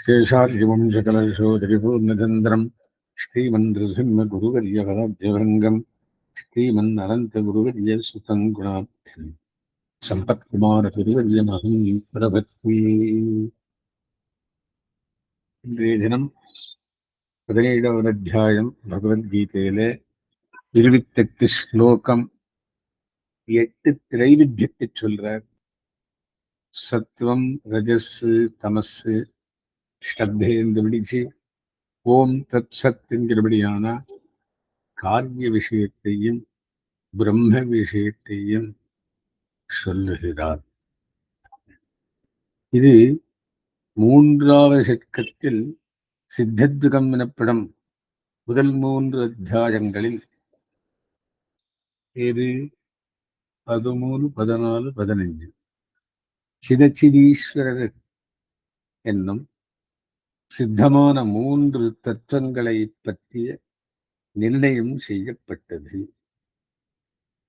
சேஷாத்ரிவம் சகலசோதரிபூர்ணச்சந்திரம் ஸ்ரீமன் நிருசிம்ம குருகரியகலபியவரங்கம் ஸ்ரீமன் அனந்த குருகரிய சுதங்குணாம் சம்பத்குமார குருகரியமகம் பிரபத்மி இன்றைய தினம் பதினேழாவது அத்தியாயம் பகவத்கீதையிலே இருபத்தெட்டு ஸ்லோகம் எட்டு திரைவித்தியத்தை சொல்றார் சத்துவம் ரஜஸ் தமஸ் ஸ்ரத்தை என்று பிடிச்சு ஓம் தத் சத் என்கிறபடியான காரிய விஷயத்தையும் பிரம்ம விஷயத்தையும் சொல்லுகிறார். இது மூன்றாவது சட்கத்தில் சித்தத்துகம் எனப்படும் முதல் மூன்று அத்தியாயங்களில் இது பதிமூணு பதினாலு பதினஞ்சு. சிதச்சிதீஸ்வரர் என்னும் சித்தமான மூன்று தத்துவங்களை பற்றிய நிர்ணயம் செய்யப்பட்டது.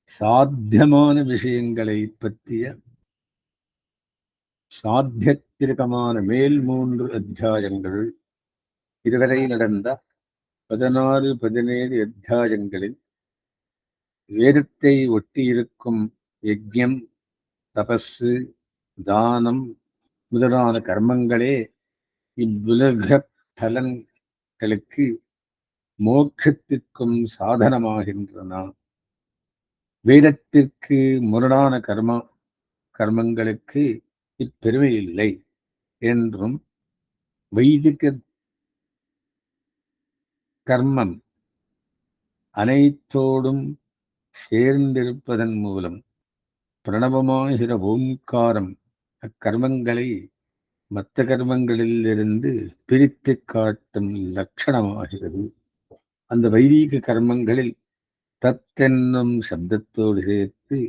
சாத்தியமான விஷயங்களை பற்றிய சாத்தியத்திற்கமான மேல் மூன்று அத்தியாயங்கள். இதுவரை நடந்த பதினாறு பதினேழு அத்தியாயங்களில் வேதத்தை ஒட்டியிருக்கும் யஜ்யம் தபஸு தானம் முதலான கர்மங்களே இவ்வுலக பலன்களுக்கு மோட்சத்திற்கும் சாதனமாகின்றன. வேதத்திற்கு முரணான கர்ம கர்மங்களுக்கு இப்பெருமை இல்லை என்றும் வைதிக கர்மம் அனைத்தோடும் சேர்ந்திருப்பதன் மூலம் பிரணவமாகிற ஓம்காரம் அக்கர்மங்களை மற்ற கர்மங்களிலிருந்து பிரித்து காட்டும் லட்சணமாகிறது. அந்த வைதீக கர்மங்களில் தத்தென்னும் சப்தத்தோடு சேர்த்து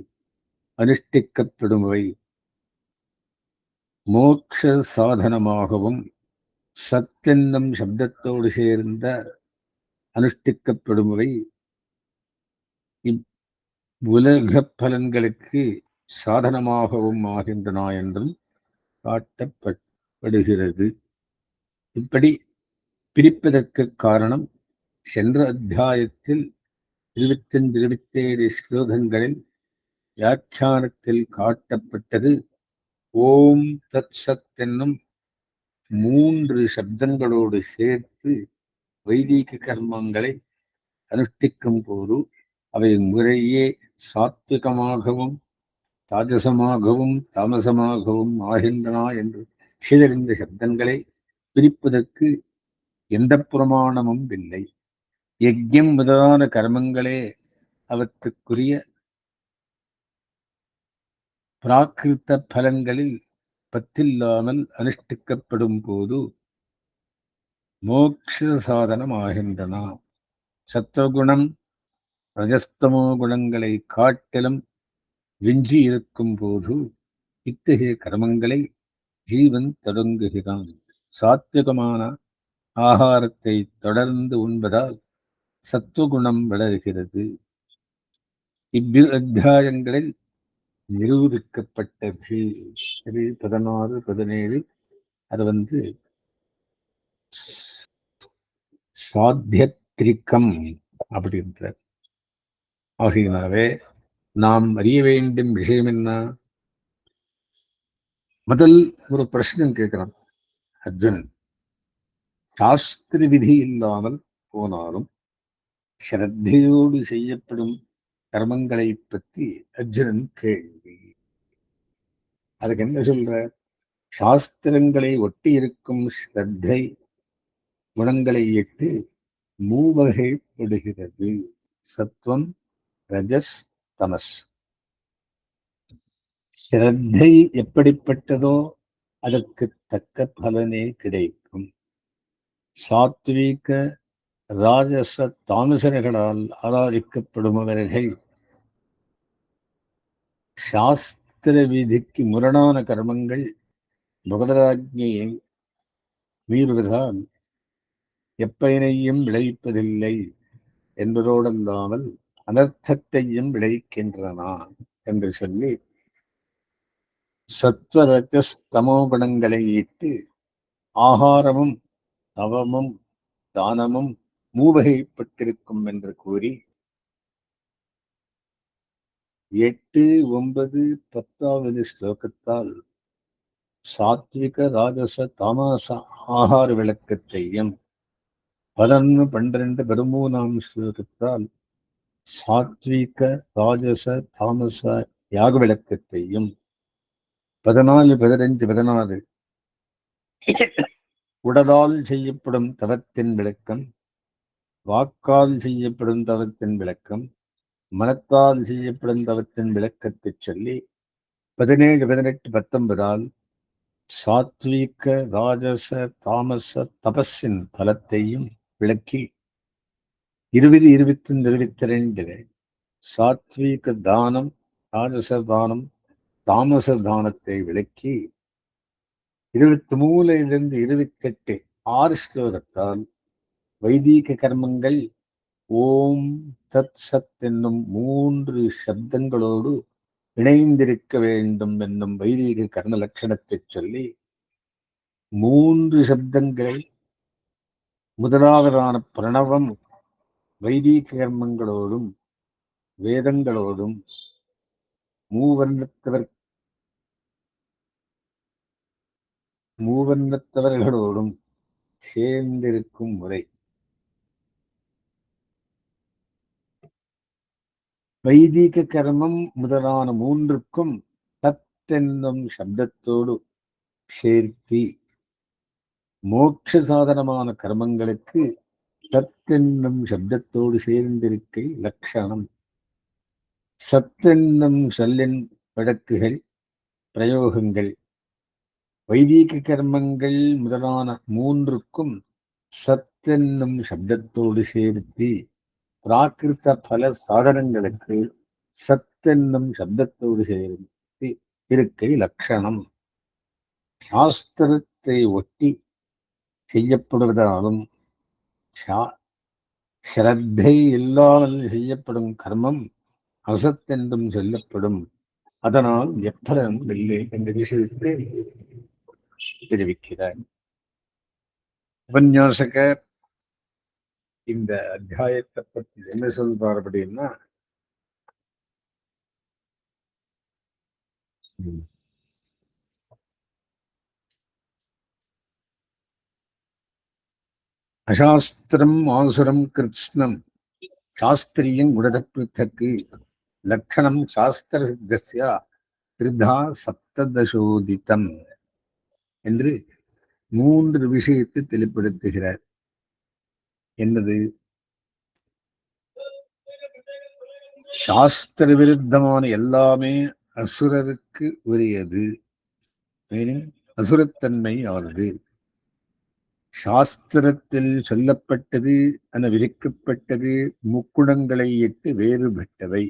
அனுஷ்டிக்கப்படுபவை. மோட்ச சாதனமாகவும் சத்தென்னும் சப்தத்தோடு சேர்ந்த அனுஷ்டிக்கப்படுபவை. உலக பலன்களுக்கு சாதனமாகவும் ஆகின்றன என்றும் படுகிறது. இப்படி பிரிப்பதற்கு காரணம் சென்ற அத்தியாயத்தில் இருபத்தஞ்சு இருபத்தேழு ஸ்லோகங்களில் வியாக்கியானத்தில் காட்டப்பட்டது. ஓம் தத் சத் என்னும் மூன்று சப்தங்களோடு சேர்த்து வைதீக கர்மங்களை அனுஷ்டிக்கும் போது அவை முறையே சாத்விகமாகவும் ராஜசமாகவும் தாமசமாகவும் ஆகின்றன என்று சிதறிந்த சப்தங்களை பிரிப்பதற்கு எந்த பிரமாணமும் இல்லை. யஜ்யம் முதலான கர்மங்களே அவற்றுக்குரிய பிராகிருத்த பலங்களில் பத்தில்லாமல் அனுஷ்டிக்கப்படும் போது மோட்ச சாதனம் ஆகின்றன சத்துவகுணம் ரஜஸ்தமோ குணங்களை காட்டிலும் விஞ்சி இருக்கும் போது இத்தகைய கர்மங்களை ஜீவன் தொடங்குகிறான் சாத்விகமான ஆகாரத்தை தொடர்ந்து உண்பதால் சத்துவகுணம் வளர்கிறது. இவ்விரு அத்தியாயங்களில் நிரூபிக்கப்பட்டது. இது பதினாறு பதினேழு அது வந்து சாத்தியத்திரிக்கம் அப்படின்ற ஆகையினாவே நாம் அறிய வேண்டும் விஷயம் என்ன? முதல் ஒரு பிரச்சனம் கேட்கிறான். அர்ஜுனன் சாஸ்திர விதி இல்லாமல் போனாலும் ஸ்ரத்தையோடு செய்யப்படும் கர்மங்களை பற்றி அர்ஜுனன் கேள்வி. அதுக்கு என்ன சொல்ற? சாஸ்திரங்களை ஒட்டி இருக்கும் ஸ்ரத்தை குணங்களை இட்டு மூவகைப்படுகிறது. சத்வம் ரஜஸ் தமஸ். ஸ்ரத்தை எப்படிப்பட்டதோ அதற்கு தக்க பலனே கிடைக்கும். சாத்வீக ராஜச தாமசர்களால் ஆராதிக்கப்படுபவர்கள் சாஸ்திர விதிக்கு முரணான கர்மங்கள் பகவதாஜ்ஞையை மீறுவதால் எப்பயனையும் விளைவிப்பதில்லை என்பதோடல்லாமல் அனர்த்தத்தையும் விளைவிக்கின்றன என்று சொல்லி சத்வரஜஸ்தமோ குணங்களை இட்டு ஆகாரமும் தவமும் தானமும் மூவகைப்பட்டிருக்கும் என்று கூறி எட்டு ஒன்பது பத்தாவது ஸ்லோகத்தால் சாத்விக ராஜச தாமச ஆகார விளக்கத்தையும் பதினொன்று பன்னிரண்டு பதிமூணாம் ஸ்லோகத்தால் சாத்விக ராஜச தாமச யாக விளக்கத்தையும் பதினாலு பதினைஞ்சு பதினாறு. உடலால் செய்யப்படும் தவத்தின் விளக்கம் வாக்கால் செய்யப்படும் தவத்தின் விளக்கம் மனத்தால் செய்யப்படும் தவத்தின் விளக்கத்தை சொல்லி பதினேழு பதினெட்டு பத்தொன்பதால் சாத்வீக ராஜச தாமச தபஸின் பலத்தையும் விளக்கி இருபது இருபத்தி இருபத்தி ரெண்டில் சாத்வீக தானம் ராஜச தானம் தாமச தானத்தை விளக்கி இருபத்தி மூணுலிருந்து இருபத்தெட்டு ஆறு ஸ்லோகத்தால் வைதீக கர்மங்கள் ஓம் தத் சத் என்னும் மூன்று சப்தங்களோடு இணைந்திருக்க வேண்டும் என்னும் வைதீக கர்ம லட்சணத்தை சொல்லி மூன்று சப்தங்களை முதலாவதான பிரணவம் வைதீக கர்மங்களோடும் வேதங்களோடும் மூவர்ணத்தவர் மூவர்ணத்தவர்களோடும் சேர்ந்திருக்கும் முறை. வைதீக கர்மம் முதலான மூன்றுக்கும் தத்தென்னும் சப்தத்தோடு சேர்த்தி மோட்ச சாதனமான கர்மங்களுக்கு தத்தென்னும் சப்தத்தோடு சேர்ந்திருக்கை லட்சணம் சத்தென்னும் சொல்லின் வழக்குகள் பிரயோகங்கள். வைதீக கர்மங்கள் முதலான மூன்றுக்கும் சத்தென்னும் சப்தத்தோடு சேர்த்து பிராகிருத்த பல சாதனங்களுக்கு சத்தென்னும் சப்தத்தோடு சேர்த்து இருக்கை லட்சணம் சாஸ்திரத்தை ஒட்டி செய்யப்படுவதாலும் ஸ்ரத்தை இல்லாமல் செய்யப்படும் கர்மம் அசத்தென்றும் சொல்லப்படும். அதனால் எப்பலம் இல்லை என்ற விஷயத்தை தெரிவிக்கிறார். உபன்யாசகர் இந்த அத்தியாயத்தை பற்றி என்ன சொல்றார் அப்படின்னா அசாஸ்திரம் ஆசுரம் கிருஷ்ணம் சாஸ்திரியம் குணதப்பிருத்தக்கு லக்ஷணம் சாஸ்திர சித்தஸ்யா திருதா சப்ததசோதித்தம் என்று மூன்று விஷயத்தை தெளிப்படுத்துகிறார் என்னது? சாஸ்திர விருத்தமான எல்லாமே அசுரருக்கு உரியது. அசுரத்தன்மை ஆனது. சாஸ்திரத்தில் சொல்லப்பட்டது என விதிக்கப்பட்டது முக்குணங்களை இட்டு வேறுபட்டவை.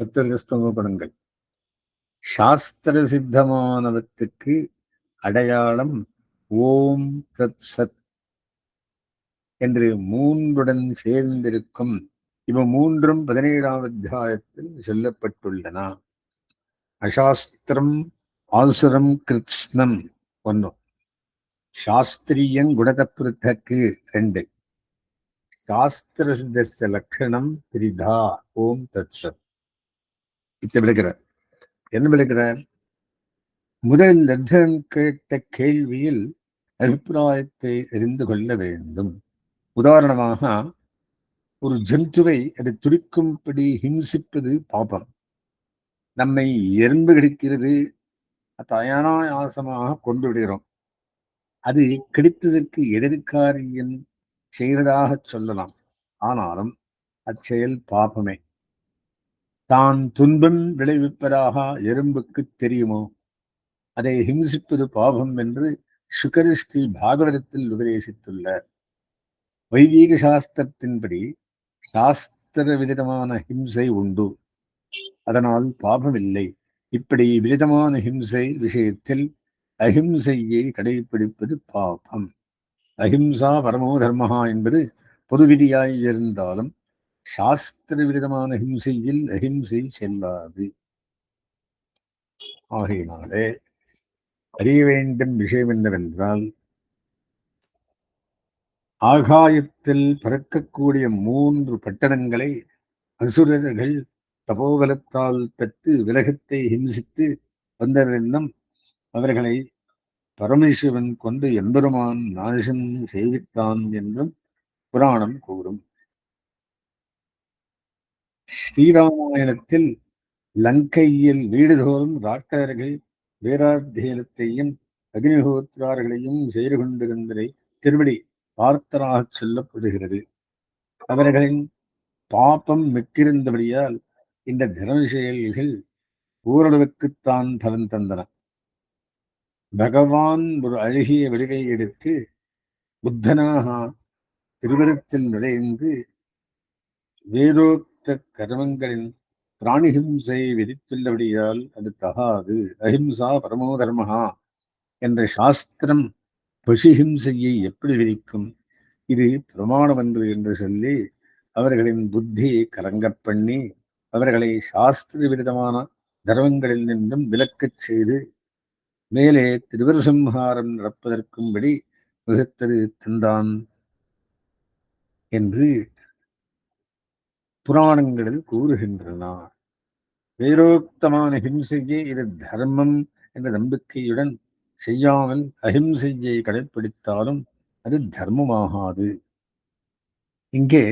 சத்துரஸ்தம சாஸ்திர சித்தமானவத்துக்கு அடையாளம் ஓம் தத் சத் என்று மூன்றுடன் சேர்ந்திருக்கும். இவ மூன்றும் பதினேழாம் அத்தியாயத்தில் சொல்லப்பட்டுள்ளன. அசாஸ்திரம் ஆசுரம் கிருத்ஸ்னம் ஒன்றும் சாஸ்திரியன் குணதப்பிருத்தக்கு ரெண்டு. சாஸ்திர சித்த லட்சணம் திரிதா ஓம் தத் சத். விளக்கிறார். என்ன விளக்கிறார்? முதல் லட்சம் கேட்ட கேள்வியில் அபிப்பிராயத்தை அறிந்து கொள்ள வேண்டும். உதாரணமாக ஒரு ஜந்துவை அதை துடிக்கும்படி ஹிம்சிப்பது பாபம். நம்மை எறும்பு கிடைக்கிறது தயானாயாசமாக கொண்டு விடுகிறோம். அது கிடைத்ததற்கு எதிர்காரியம் செய்கிறதாக சொல்லலாம். ஆனாலும் அச்செயல் பாபமே. தான் துன்பம் விளைவிப்பதாக எறும்புக்கு தெரியுமோ? அதை ஹிம்சிப்பது பாபம் என்று சுகரிஷ்டி பாகவதத்தில் உபதேசித்துள்ளார். வைதீக சாஸ்திரத்தின்படி சாஸ்திர விதமான ஹிம்சை உண்டு. அதனால் பாபமில்லை. இப்படி விதமான ஹிம்சை விஷயத்தில் அஹிம்சையை கடைபிடிப்பது பாபம். அஹிம்சா பரமோ தர்மஹா என்பது பொது விதியாய் இருந்தாலும் சாஸ்திர விதமான ஹிம்சையில் அஹிம்சை செல்லாது. ஆகையினாலே அறிய வேண்டும் விஷயம் என்னவென்றால் ஆகாயத்தில் பறக்கக்கூடிய மூன்று பட்டணங்களை அசுரர்கள் தபோபலத்தால் பெற்று விலகத்தை ஹிம்சித்து வந்ததென்னும் அவர்களை பரமேஸ்வரன் கொண்டு எம்பெருமான் நாசம் செய்வித்தான் என்றும் புராணம் கூறும். ஸ்ரீராமாயணத்தில் லங்கையில் வீடுதோறும் ராட்டர்கள் வேராத்தியனத்தையும் அக்னிஹோத்திரார்களையும் செய்து கொண்டிருந்ததை திருவடி பார்த்தராக சொல்லப்படுகிறது. அவர்களின் பாப்பம் மிக்கிருந்தபடியால் இந்த தர்ம செயல்கள் ஓரளவுக்குத்தான் பலன் தந்தன. பகவான் ஒரு அழகிய வடிவை எடுத்து புத்தனாக திருவரத்தில் நுழைந்து வேதோக்த கர்மங்களின் பிராணிஹிம்சை விதித்துள்ளபடியால் அது தகாது. அஹிம்சா பரமோ தர்மஹா என்ற சாஸ்திரம் பசுஹிம்சையை எப்படி விதிக்கும்? இது பிரமாணம் என்பது என்று சொல்லி அவர்களின் புத்தியை கலங்கப் பண்ணி அவர்களை சாஸ்திர விருதமான தர்மங்களில் நின்றும் விலக்கச் செய்து மேலே திருவரசம்ஹாரம் நடப்பதற்கும்படி வகுத்தது தந்தான் என்று புராணங்களில் கூறுகின்றன வேரோக்தமான ஹிம்சையே இது தர்மம் என்ற நம்பிக்கையுடன் செய்யாமல் அஹிம்சையை கடைப்பிடித்தாலும் அது தர்மமாகாது. இங்கே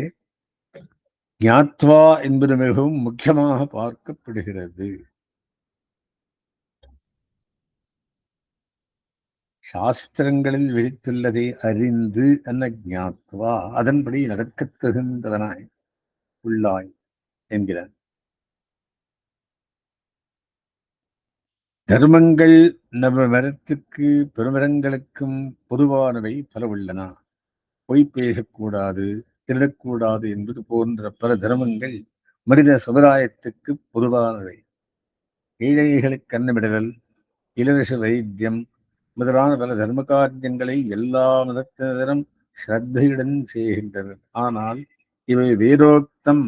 ஞாத்வா என்பது மிகவும் முக்கியமாக பார்க்கப்படுகிறது. சாஸ்திரங்களில் விழித்துள்ளதை அறிந்து என்ன ஞாத்வா அதன்படி நடக்கத் தகுந்தவனாய் உள்ளாய் என்கிறார். தர்மங்கள் நவ மரத்துக்கு பெருமரங்களுக்கும் பொதுவானவை பல உள்ளன. பொய் பேசக்கூடாது திருடக்கூடாது என்பது போன்ற பல தர்மங்கள் மனித சமுதாயத்துக்கு பொதுவானவை. ஏழைகளுக்கு அன்னமிடுதல் இலவச வைத்தியம் முதலான பல தர்ம காரியங்களை எல்லா மதத்தினரும் ஸ்ரத்தையுடன் செய்கின்றனர். ஆனால் இவை வேதோக்தம்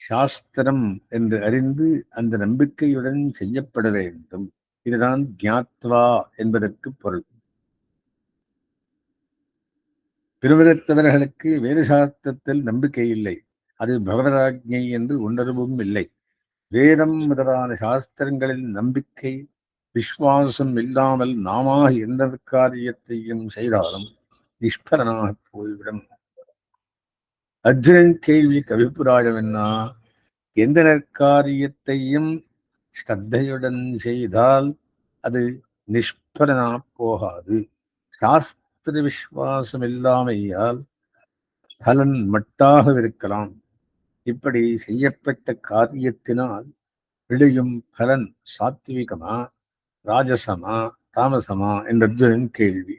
சாஸ்திரம் என்று அறிந்து அந்த நம்பிக்கையுடன் செய்யப்பட வேண்டும். இதுதான் ஞாத்வா என்பதற்கு பொருள். பிறவிடத்தவர்களுக்கு வேதசாஸ்திரத்தில் நம்பிக்கை இல்லை. அது பகவதாஜ்ஞை என்று உணர்வும் இல்லை. வேதம் முதலான சாஸ்திரங்களில் நம்பிக்கை விஸ்வாசம் இல்லாமல் நாமாக எந்த காரியத்தையும் செய்தாலும் நிஷ்பலனாக போய்விடும். அர்ஜுனன் கேள்விக்கு அபிப்பிராயம் என்ன எந்த நற்காரியத்தையும் ஸ்ரத்தையுடன் செய்தால் அது நிஷ்பலனா போகாது. சாஸ்திர விஸ்வாசம் இல்லாமையால் பலன் மட்டாக இருக்கலாம் இப்படி செய்யப்பட்ட காரியத்தினால் விளையும் பலன் சாத்விகமா ராஜசமா தாமசமா? என்ற அர்ஜுனன் கேள்வி.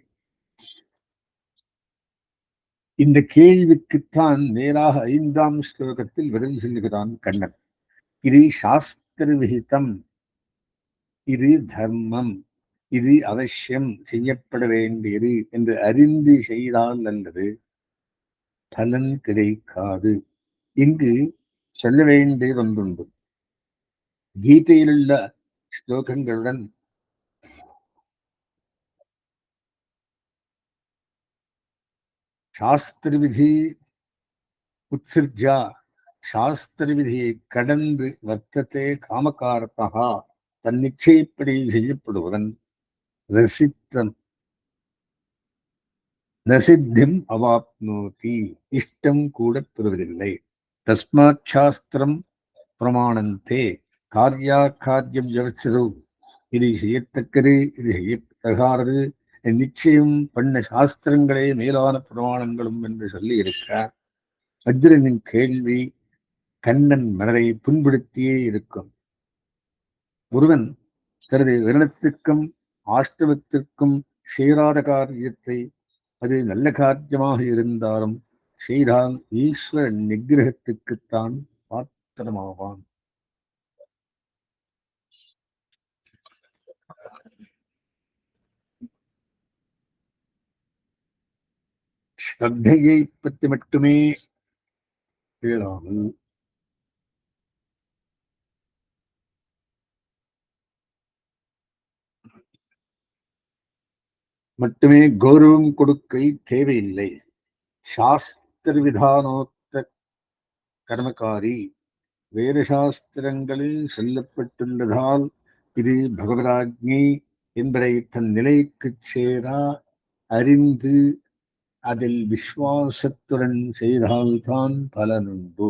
இந்த கேள்விக்குத்தான் நேராக ஐந்தாம் ஸ்லோகத்தில் பதில் சொல்லுகிறான் கண்ணன். இது சாஸ்திர விகிதம். இது தர்மம். இது அவசியம். செய்யப்பட வேண்டியது என்று அறிந்து செய்தால் அல்லது பலன் கிடைக்காது. இங்கு சொல்ல வேண்டிய ஒன்றுண்டு. கீதையிலுள்ள ஸ்லோகங்களுடன் சாஸ்திரவிதி உத்சிர்ஜா சாஸ்திரவிதியை கடந்து வர்த்தத்தை காமகாரத்தகா தன் நிச்சயப்படி செய்யப்படுவதன் ரசித்தம். நசித்திம் அவாப்னோதி இஷ்டம் கூட பெறுவதில்லை. தஸ்மாத் சாஸ்திரம் பிரமாணந்தே காரியா காரியம் வியவசிதோ இது செய்யத்தக்கது இது செய்யத்தகாரது நிச்சயம் பண்ண சாஸ்திரங்களே மேலான பிரமாணங்களும் என்று சொல்லி இருக்கிறார் அர்ஜுனனின் கேள்வி கண்ணன் மனதை புண்படுத்தியே இருக்கும். ஒருவன் தனது விரணத்திற்கும் ஆஷ்டவத்திற்கும் சேராத காரியத்தை அது நல்ல காரியமாக இருந்தாலும் செய்தால் ஈஸ்வர நிகிரகத்துக்குத்தான் பாத்திரமாவான். ஸ்ரத்தையை பற்றி மட்டுமே கேளாமல் மட்டுமே கௌரவம் கொடுக்க தேவையில்லை. சாஸ்திர விதானோத்த கர்மகாரி வேத சாஸ்திரங்களில் சொல்லப்பட்டுள்ளதால் இது பகவதாக்ஞை என்பதை தன் நிலைக்குச் சேரா அறிந்து அதில் விஸ்வாசத்துடன் செய்தால்தான் பலனுண்டு.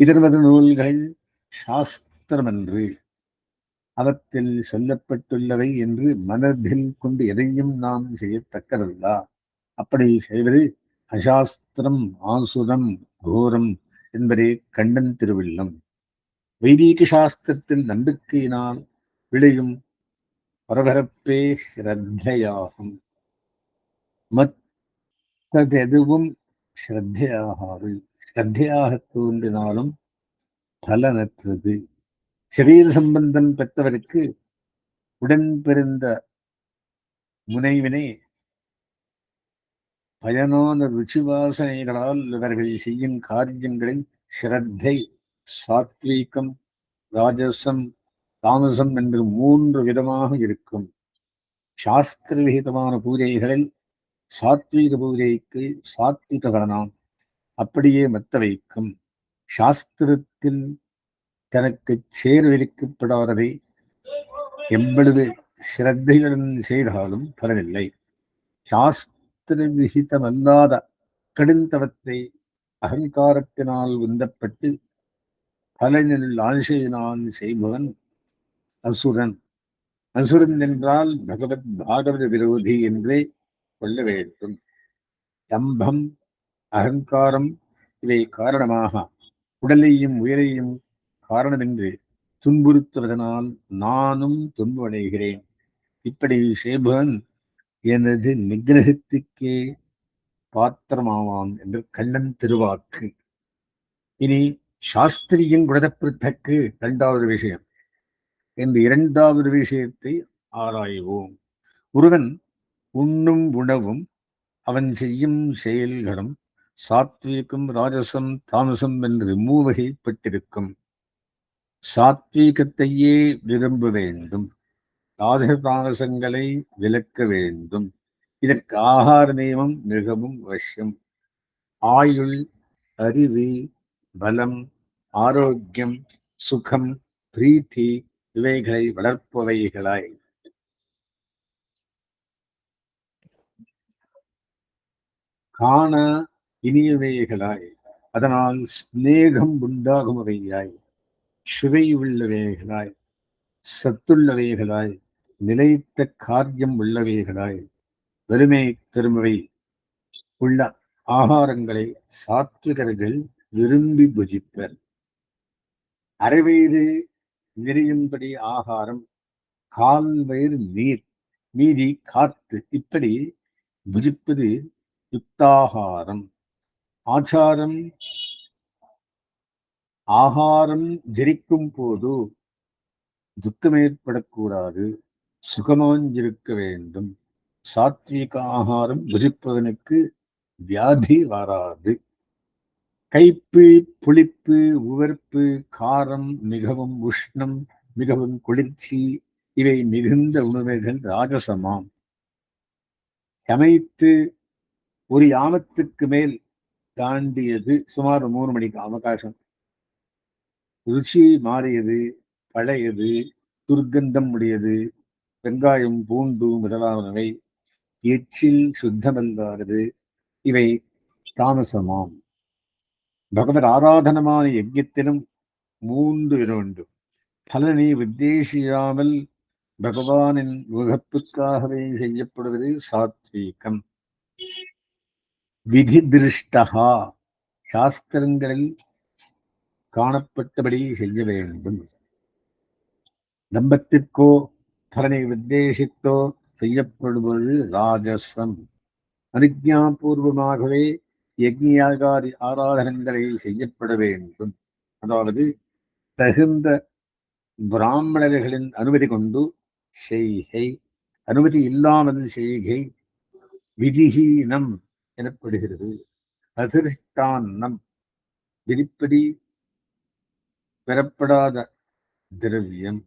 இதனது நூல்கள் சாஸ்திரமன்று. அவற்றில் சொல்லப்பட்டுள்ளவை என்று மனதில் கொண்டு எதையும் நாம் செய்யத்தக்கதல்ல. அப்படி செய்வது அசாஸ்திரம் ஆசுரம் கோரம் என்பதே கண்டன் திருவில்லம் வைதீக சாஸ்திரத்தில் நம்பிக்கையினால் விளையும் பரபரப்பே ஸ்ரத்தையாகும் மற்றதெதுவும் ஸ்ரத்தையாகாது ஸ்ரத்தையாக தோன்றினாலும் பலனற்றது சரீர சம்பந்தம் பெற்றவருக்கு உடன் பிறந்த முனைவினை பயனான ருச்சி வாசனைகளால் இவர்கள் செய்யும் காரியங்களில் ஸ்ரத்தை சாத்வீகம் ராஜசம் தாமசம் என்று மூன்று விதமாக இருக்கும். சாஸ்திர விகிதமான பூஜைகளில் சாத்வீக பூஜைக்கு சாத்விக பலனாம் அப்படியே மத்த வைக்கும். சாஸ்திரத்தில் தனக்கு சேர்விரிக்கப்படாததை எவ்வளவு ஸ்ரத்தையுடன் செய்தாலும் பலனில்லை. சாஸ்திர விகிதமல்லாத கடுந்தவத்தை அகங்காரத்தினால் உந்தப்பட்டு பலனில் ஆசையினால் செய்பவன் அசுரன். அசுரன் என்றால் பகவத் பாகவத விரோதி என்றே கொள்ள வேண்டும். தம்பம் அகங்காரம் இவை காரணமாக உடலையும் உயிரையும் காரணமின்றி துன்புறுத்துவதனால் நானும் துன்பமடைகிறேன். இப்படி சேபன் எனது நிகிரகத்துக்கே பாத்திரமாவான் என்று கண்ணன் திருவாக்கு. இனி சாஸ்திரியின் குணதப்பிருத்தக்கு இரண்டாவது விஷயம். இந்த இரண்டாவது விஷயத்தை ஆராய்வோம். ஒருவன் உண்ணும் உணவும் அவன் செய்யும் செயல்களும் சாத்வீகம் ராஜசம் தாமசம் என்று மூவகைப்பட்டிருக்கும் சாத்வீகத்தையே விரும்ப வேண்டும். ராஜதாமசங்களை விலக்க வேண்டும். இதற்கு ஆகார நியமம் மிகவும் அவசியம். ஆயுள் அறிவு பலம் ஆரோக்கியம் சுகம் பிரீத்தி இவைகளை வளர்ப்பவைகளாய் காண இனியவைகளாய். அதனால் சிநேகம் உண்டாகுமவையாய். சுவை உள்ளவைகளாய். சத்துள்ளவைகளாய். நிலைத்த காரியம் உள்ளவைகளாய். வறுமை திரும்பவை உள்ள ஆகாரங்களை சாத்விகர்கள் விரும்பி புஜிப்பர். அரைவயிறு நிறையும்படி ஆகாரம் கால் வயிறு நீர் மீதி காத்து இப்படி புஜிப்பது யுக்தாகாரம் ஆச்சாரம் ஆகாரம் ஜரிக்கும் போது துக்கம் ஏற்படக்கூடாது சுகமாஞ்சிருக்க வேண்டும். சாத்விக ஆகாரம் புஜிப்பவனுக்கு வியாதி வராது. கைப்பு புளிப்பு உவர்ப்பு காரம் மிகவும் உஷ்ணம் மிகவும் குளிர்ச்சி இவை மிகுந்த உணவுகள் ராஜசமாம். சமைத்து ஒரு யாமத்துக்கு மேல் தாண்டியது சுமார் மூணு மணிக்கு அவகாசம். ருச்சி மாறியது பழையது துர்க்கந்தம் உடையது வெங்காயம் பூண்டு முதலானவை எச்சில் சுத்தமல்லாதது இவை தாமசமாம். பகவத் ஆராதனமான யஜ்யத்திலும் மூன்று வேண்டும். பலனை உத்தேசியாமல் பகவானின் முகப்புக்காகவே செய்யப்படுவது சாத்வீகம். விதி திருஷ்டகா சாஸ்திரங்களில் காணப்பட்டபடி செய்ய வேண்டும். தம்பத்திற்கோ பலனை உத்தேசித்தோ செய்யப்படுவது ராஜசம். அனுஜாபூர்வமாகவே யஜ்யாகாரி ஆராதனங்களை செய்யப்பட வேண்டும். அதாவது தகுந்த பிராமணர்களின் அனுமதி கொண்டு செய்கை அனுமதி இல்லாமல் செய்கை விதிஹீனம். எனப்படுகிறது. அதிர்ஷ்டான்னம் விரிப்படி பெறப்படாத திரவியம்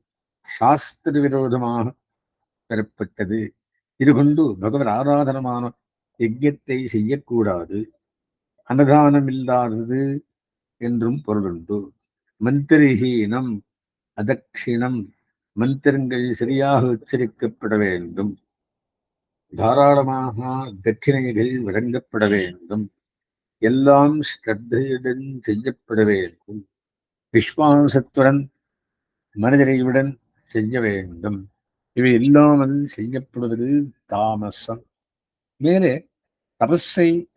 சாஸ்திர விரோதமாக பெறப்பட்டது. இது கொண்டு பகவத் ஆராதனமான யஜ்யத்தை செய்யக்கூடாது. அன்னதானம் இல்லாதது என்றும் பொருளுண்டு மந்திரஹீனம் அதக்ஷிணம் மந்திரங்கள் சரியாக உச்சரிக்கப்பட வேண்டும். தாராளமாக தட்சிணைகள் வழங்கப்பட வேண்டும். எல்லாம் ஸ்ரத்தையுடன் செய்யப்பட வேண்டும். விஸ்வாசத்துடன் மனதிலையுடன் செய்ய வேண்டும். இவை இல்லாமல் செய்யப்படுவது தாமசம். மேலே தபஸை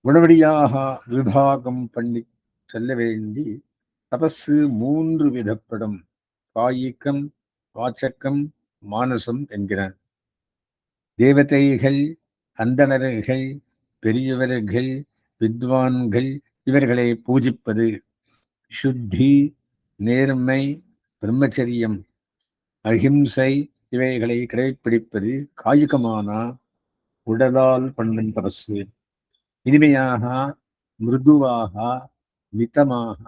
உடனடியாக விபாகம் பண்ணி செல்ல வேண்டி தபஸு மூன்று விதப்படும். காயிக்கம் வாச்சக்கம் மானசம் என்கிறான். தேவதைகள் அந்தணர்கள் பெரியவர்கள் வித்வான்கள் இவர்களை பூஜிப்பது சுத்தி நேர்மை பிரம்மச்சரியம் அஹிம்சை இவைகளை கடைபிடிப்பது காயுகமான உடலால் பண்ணும் தபசு இனிமையாக மிருதுவாக மிதமாக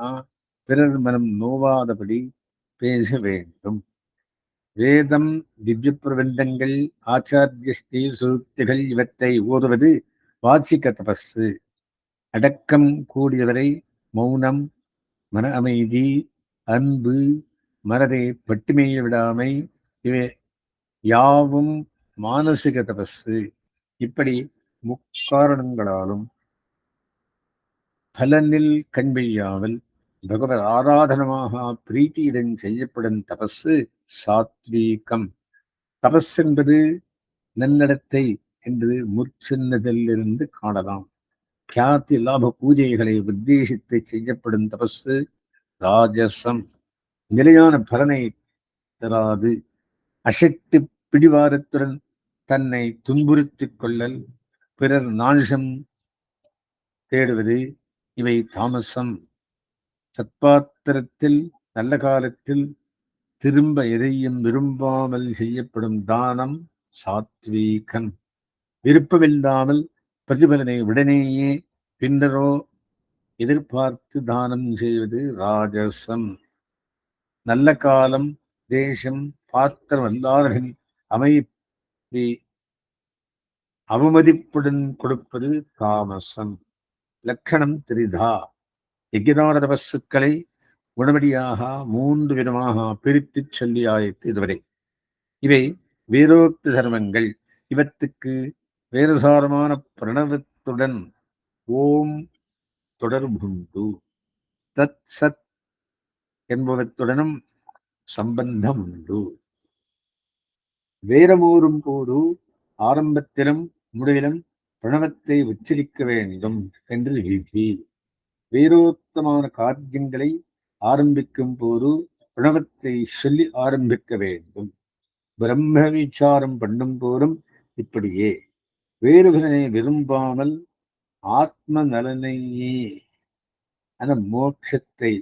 பிறர் மனம் நோவாதபடி பேச வேண்டும். வேதம் திவ்ய பிரபந்தங்கள் ஆச்சாரிய ஸ்ரீ இவற்றை ஓதுவது வாட்சிக்க தபஸு அடக்கம் கூடியவரை மௌனம் மன அமைதி அன்பு மனதை பட்டுமையை விடாமை இவை யாவும் மானசிக தபஸு இப்படி முக்காரணங்களாலும் பலனில் கண்வெய்யாமல் பகவத் ஆராதனமாக பிரீத்தியுடன் செய்யப்படும் தபஸு சாத்வீகம். தபஸ் என்பது நன்னடத்தை என்பது முற்சின்னதிலிருந்து காணலாம். கியாதி லாப பூஜைகளை உத்தேசித்து செய்யப்படும் தபஸு ராஜசம் நிலையான பலனை தராது. அசட்டு பிடிவாரத்துடன் தன்னை துன்புறுத்திக் கொள்ளல். பிறர் நாசம் தேடுவது இவை தாமசம். சத்பாத்திரத்தில் நல்ல காலத்தில் திரும்ப எதையும் விரும்பாமல் செய்யப்படும் தானம் சாத்வீகன் விருப்பமில்லாமல் பிரதிபலனை உடனேயே பின்னரோ எதிர்பார்த்து தானம் செய்வது ராஜசம். நல்ல காலம் தேசம் பாத்திரம் எல்லாரின் அமைதி அவமதிப்புடன் கொடுப்பது தாமசம். லக்ஷணம் திரிதா? யஜ்ஞதான தபசுக்களை உடனடியாக மூன்று விதமாக பிரித்து சொல்லியாயிற்று இதுவரை. இவை வேதோக்தி தர்மங்கள். இவற்றுக்கு வேறுசாரமான பிரணவத்துடன் ஓம் தொடர்புண்டு. தத் சத் என்பவத்துடனும் சம்பந்தம் உண்டு வேதமூறும் போது ஆரம்பத்திலும் முடிவிலும் பிரணவத்தை உச்சரிக்க வேண்டும் என்று விதி வேரோத்தமான காரியங்களை ஆரம்பிக்கும் போது பிரணவத்தை சொல்லி ஆரம்பிக்க வேண்டும். பிரம்ம விசாரம் பண்ணும் போதும் இப்படியே. வேறுபதனை விரும்பாமல் ஆத்ம நலனையே. அந்த மோட்சத்தை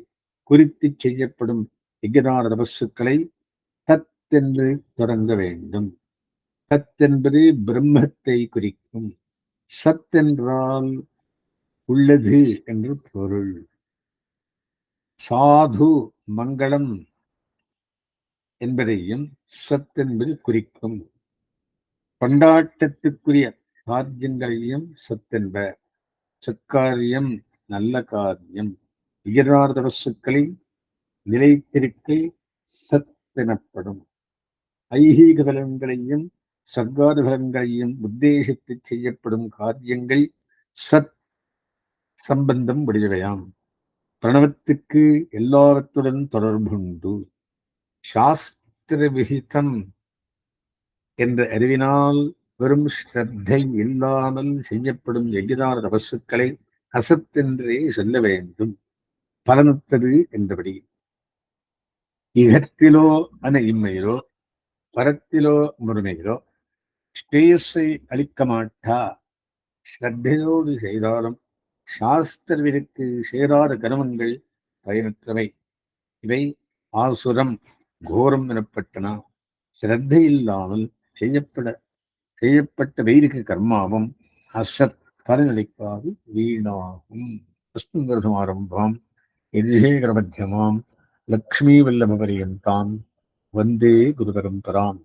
குறித்து செய்யப்படும் யஜ்ஞான தபசுக்களை தத்தென்று தொடங்க வேண்டும். சத் என்பது பிரம்மத்தை குறிக்கும். சத் என்றால் உள்ளது என்று பொருள். சாது மங்களம் என்பதையும் சத் என்பது குறிக்கும். கொண்டாட்டத்துக்குரிய காரியங்களையும் சத்தென்ப. சத்காரியம் நல்ல காரியம். உயர்வார்த்தரசுக்களை நிலைத்திருக்கை சத் எனப்படும் ஐகீக பலன்களையும் சர்க்கார பலன்களையும் உத்தேசித்து செய்யப்படும் காரியங்கள் சத் சம்பந்தம் உடையவையாம். பிரணவத்துக்கு எல்லாவற்றுடன் தொடர்புண்டு. சாஸ்திர விகிதம் என்ற அறிவினால் வெறும் ஸ்ரத்தை இல்லாமல் செய்யப்படும் எகிதான தபசுக்களை அசத்தென்றே சொல்ல வேண்டும். பலனத்தது என்றபடி இகத்திலோ அன இம்மையிலோ பரத்திலோ முழுமையிலோ ஸ்ரேயஸை அளிக்க மாட்டா ஸ்ரத்தையோடு செய்தாலும் சாஸ்திரவிற்கு சேராத கருமங்கள் பயனற்றவை. இவை ஆசுரம் கோரம் எனப்பட்டன. சிரத்தை இல்லாமல் செய்யப்பட செய்யப்பட்ட வைரிக கர்மாவும் அசத் பலனளிக்காது வீணாகும். ஆரம்பம். எதிரேகர மத்தியமாம் லக்ஷ்மி வல்லப பரியந்தாம் வந்தே குரு பரம்பராம்